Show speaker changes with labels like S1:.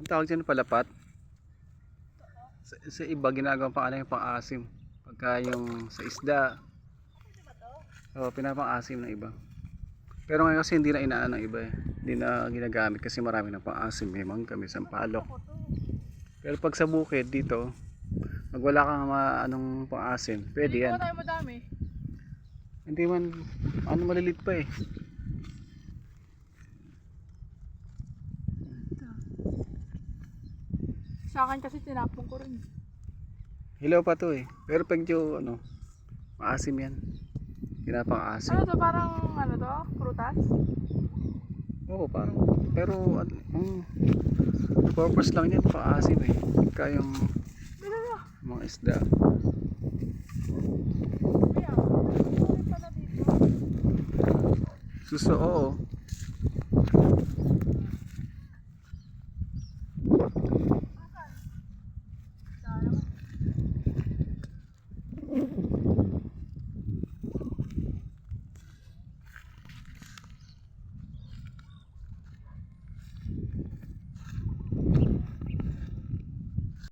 S1: Ang tawag dyan palapat. Sa, sa iba ginagawa pang ano yung pang-asim. Pagka yung sa isda. Oo, pinapang-asim ng iba. Pero ngayon kasi hindi na inaan ng iba eh. Hindi na ginagamit kasi marami ng pang-asim. May mangga, may sampalok. Pero pag sa bukid dito, pag wala kang ma, anong pang-asim, pwede yan.
S2: Hindi
S1: man, ano malilit pa eh.
S2: Sa akin kasi tinapon ko rin.
S1: Hilaw pa to eh. Pero pag yung ano, maasim yan. Pinapang-asim.
S2: Ano to? Parang ano to? Prutas?
S1: Oo, parang. Pero ang purpose lang yan, pang-asim eh. Pagka yung mga isda.
S2: Kaya?
S1: Suso, oo.